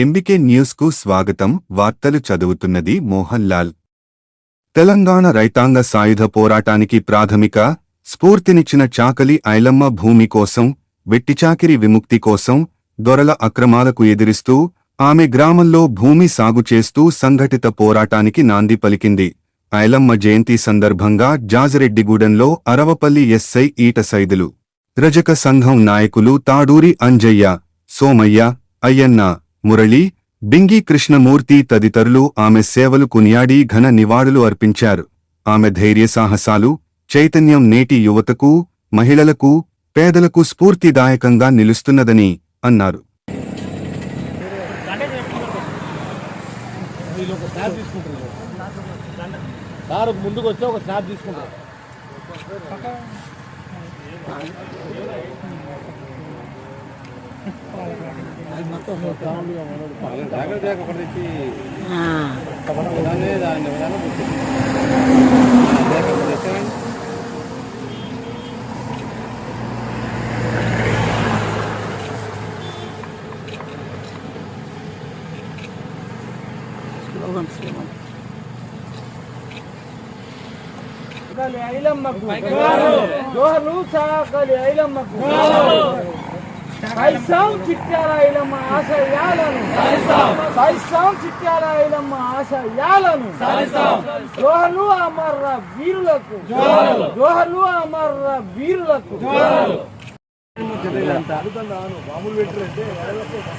MBK న్యూస్కు స్వాగతం. వార్తలు చదువుతున్నది మోహన్ లాల్ తెలంగాణ రైతాంగ సాయుధ పోరాటానికి ప్రాథమిక స్ఫూర్తినిచ్చిన చాకలి ఐలమ్మ భూమి కోసం వెట్టిచాకిరి విముక్తి కోసం దొరల అక్రమాలకు ఎదిరిస్తూ ఆమె గ్రామంలో భూమి సాగు చేస్తూ సంఘటిత పోరాటానికి నాంది పలికింది. ఐలమ్మ జయంతి సందర్భంగా జాజిరెడ్డిగూడెంలో అరవపల్లి ఎస్ఐ ఈట సైదులు. రజక సంఘం నాయకులు తాడూరి అంజయ్య సోమయ్య అయ్యన్న మురళి బింగి కృష్ణమూర్తి తదితరులు ఆమె సేవలు కొనియాడి ఘన నివాళులు అర్పించారు. ఆమె ధైర్య సాహసాలు చైతన్యం నేటి యువతకు మహిళలకు పేదలకు స్ఫూర్తిదాయకంగా నిలుస్తున్నదని అన్నారు. ఒక స్నాప్ తీసుకుంటారు సార్ ముందుకు వస్తే ఒక స్నాప్ తీసుకుంటారు సాకలి ఐలమ్మకు జోహర్లు సాకలి ఐలమ్మకు సైసాం చిట్యాల ఐలమ్మ ఆశయాలను సైసాం చిట్యాల ఐలమ్మ ఆశయాలను జోహర్లు అమర్ర వీరులకు. జోహర్లు. అమర్ర వీరులకు. బాగాకేమో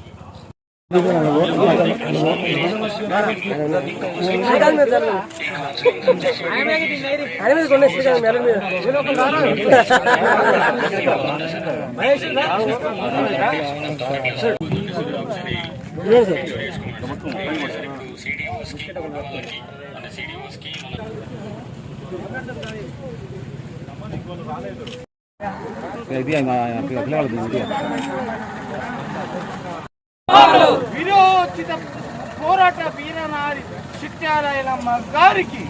ఇది ఆయన పిల్లవాళ్ళు ఇది విరోచిత పోరాట వీరనారి చిట్యాలయలమ్మ గారికి.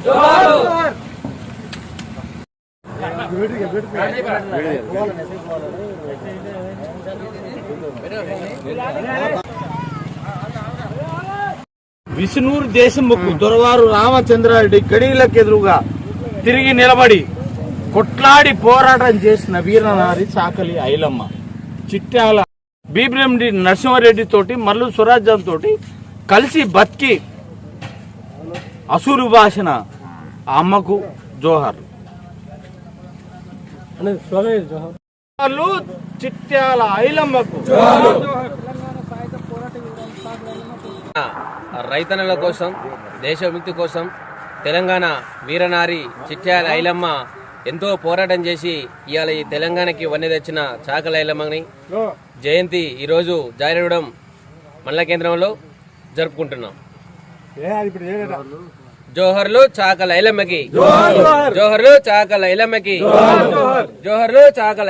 విష్ణూరు దేశముఖు దొరవారు రామచంద్రారెడ్డి గడిలకు ఎదురుగా తిరిగి నిలబడి కొట్లాడి పోరాటం చేసిన వీరనారి చాకలి ఐలమ్మ. చిట్యాల బీబ్రెండి నరసింహారెడ్డి తోటి మల్లు స్వరాజ్యం తోటి కలిసి బతికి అసూరు భాషన అమ్మకు జోహర్. వాళ్ళు చిట్యాల ఐలమ్మకు. రైతన్నల కోసం దేశ విముక్తి కోసం తెలంగాణ వీరనారి చిట్యాల ఐలమ్మ ఎంతో పోరాటం చేసి ఇవాళ ఈ తెలంగాణకి వన్నె తెచ్చిన చాకల ఐలమ్మని జయంతి ఈరోజు జాయిరగూడెం మండల కేంద్రంలో జరుపుకుంటున్నాం. జోహర్లు చాకల ఐలమ్మకి జోహర్లు చాకల ఐలమ్మకి జోహర్లు Chakala